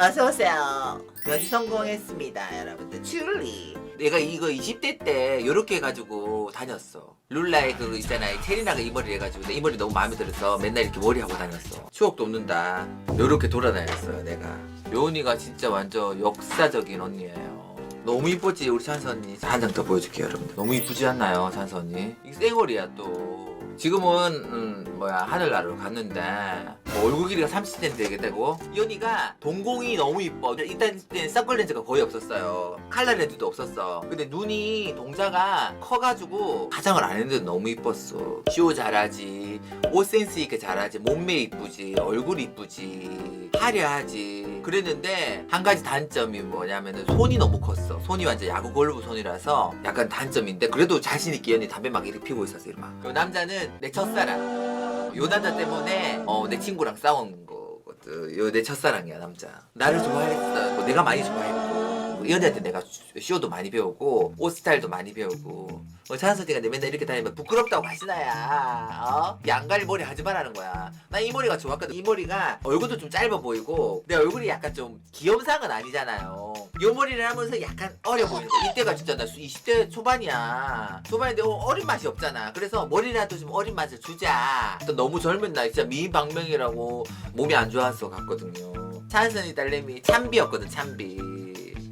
어서오세요. 변신 성공했습니다, 여러분들. 출리. 내가 이거 20대 때 요렇게 해가지고 다녔어. 룰라의 그 있잖아요. 체리나가 이 머리 해가지고 내 이 머리 너무 마음에 들어서 맨날 이렇게 머리 하고 다녔어. 추억도 없는다. 요렇게 돌아다녔어요, 내가. 요언니가 진짜 완전 역사적인 언니예요. 너무 이뻤지 우리 찬스 언니 한 장 더 보여줄게요 여러분들 너무 이쁘지 않나요 찬스 언니 이 쌩얼이야 또 지금은 음, 뭐야 하늘나라로 갔는데 뭐 얼굴 길이가 30cm 되겠다고. 이 언니가 동공이 너무 이뻐. 일단 그때 선글렌즈가 거의 없었어요. 칼라 레드도 없었어. 근데 눈이 동자가 커가지고 화장을 안 했는데 너무 이뻤어. 쇼 잘하지. 옷 센스 있게 잘하지. 몸매 이쁘지. 얼굴 이쁘지. 화려하지. 그랬는데 한 가지 단점이 뭐냐면은 손이 너무 컸어. 손이 완전 야구 골프 손이라서 약간 단점인데 그래도 자신 있게 연이 담배 막 이렇게 피고 있었어 이러막. 그 남자는 내 첫사랑 요 남자 때문에 어, 내 친구랑 싸운 거거든. 요 내 첫사랑이야 남자. 나를 좋아했어. 뭐 내가 많이 좋아했고. 이 연애한테 내가 쇼도 많이 배우고 옷 스타일도 많이 배우고. 어, 내 맨날 이렇게 다니면 부끄럽다고 하시나야. 어? 양갈 머리 하지 말라는 거야. 나 이 머리가 좋았거든. 이 머리가 얼굴도 좀 짧아 보이고 내 얼굴이 약간 좀 귀염상은 아니잖아요 요 머리를 하면서 약간 어려 보이는 거 이때가 진짜 나 20대 초반이야. 초반인데 어, 어린 맛이 없잖아. 그래서 머리라도 좀 어린 맛을 주자. 또 너무 젊은 나이 진짜 미방명이라고 몸이 안 좋아서 갔거든요. 찬선이 딸내미 참비였거든 참비.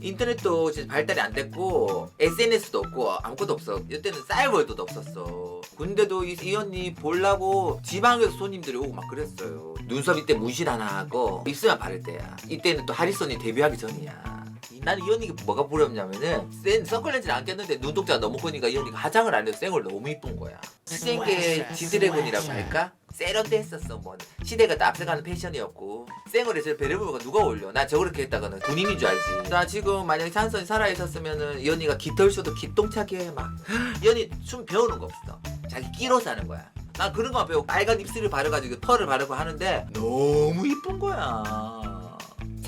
인터넷도 진짜 발달이 안 됐고 SNS도 없고 아무것도 없어. 이때는 싸이월드도 없었어. 근데도 이, 이 언니 보려고 지방에서 손님들이 오고 막 그랬어요. 눈썹 이때 문신 하나 하고 입술만 바를 때야. 이때는 또 하리손이 데뷔하기 전이야. 이- 나는 이 언니가 뭐가 부럽냐면은 센 선글렌즈를 안 꼈는데 눈동자가 너무 크니까 이 언니가 화장을 안 해도 생얼 너무 이쁜 거야. 수생계 지드래곤이라고 할까? 세련돼 했었어 뭐. 시대가 또 앞서가는 패션이었고. 생얼에 저 베레모가 누가 어울려? 나 저렇게 했다가는 군인인 줄 알지. 나 지금 만약에 찬선이 살아있었으면은 이 언니가 기털 쇼도 기똥차게 해막이 언니 춤 배우는 거 없어. 자기 끼로 사는 거야. 난 그런 거 배우고 빨간 입술을 바르가지고 털을 바르고 하는데 너무 이쁜 거야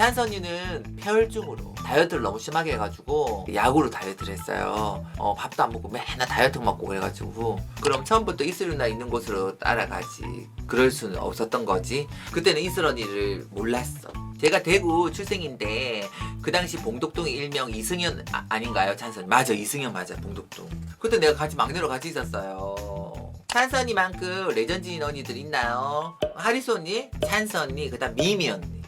찬선이는 폐혈증으로 다이어트를 너무 심하게 해가지고 약으로 다이어트를 했어요. 어, 밥도 안 먹고 맨날 다이어트 먹고 그래가지고 그럼 처음부터 이슬 누나 있는 곳으로 따라가지. 그럴 수는 없었던 거지. 그때는 이슬 언니를 몰랐어. 제가 대구 출생인데 그 당시 봉독동의 일명 이승현 아, 아닌가요 찬선? 맞아 이승현 맞아 봉독동. 그때 내가 같이 막내로 같이 있었어요. 찬선이만큼 레전드인 언니들 있나요? 하리소 언니, 찬선 언니, 그다음 미미 언니.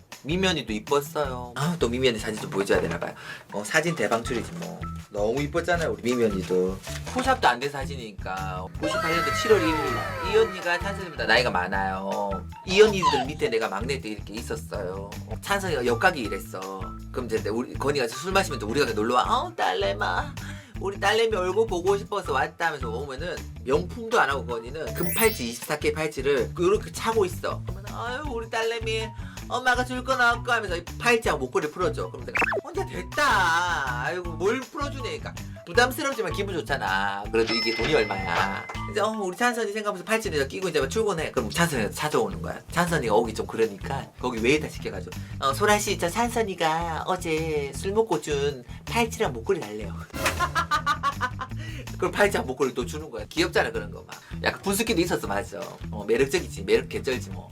언니도 이뻤어요. 아, 또 언니 사진 좀 보여줘야 되나봐요. 어, 사진 대방출이지 뭐. 너무 이뻤잖아요, 우리 언니도. 포샵도 안 된 사진이니까. 98년도 7월 1일. 이 언니가 찬선이보다 나이가 많아요. 이 언니들 밑에 내가 막내 때 이렇게 있었어요. 찬선이가 역각이 이랬어. 그럼 이제 우리 건이가 술 마시면 또 우리가 놀러 와. 아우, 딸내마. 우리 딸내미 얼굴 보고 싶어서 왔다 하면서 오면은 명품도 안 하고 건이는 금팔찌 24K 팔찌를 이렇게 차고 있어. 그러면 아유 우리 딸내미 엄마가 줄 거 나올 거 하면서 이 팔찌하고 목걸이 풀어줘. 그럼 내가 혼자 됐다. 아이고 뭘 풀어주니까 부담스럽지만 기분 좋잖아. 그래도 이게 돈이 얼마야. 이제 어 우리 찬선이 생각하면서 팔찌를 끼고 이제 막 출근해. 그럼 찬선이가 찾아오는 거야. 찬선이가 오기 좀 그러니까 거기 웨이터 시켜가지고 어 소라 씨, 저 찬선이가 어제 술 먹고 준 팔찌랑 목걸이 달래요. 그걸 팔찌랑 목걸이 또 주는 거야. 귀엽잖아 그런 거 막. 약간 분수기도 있었어 맞아. 어 매력적이지 매력 개쩔지 뭐.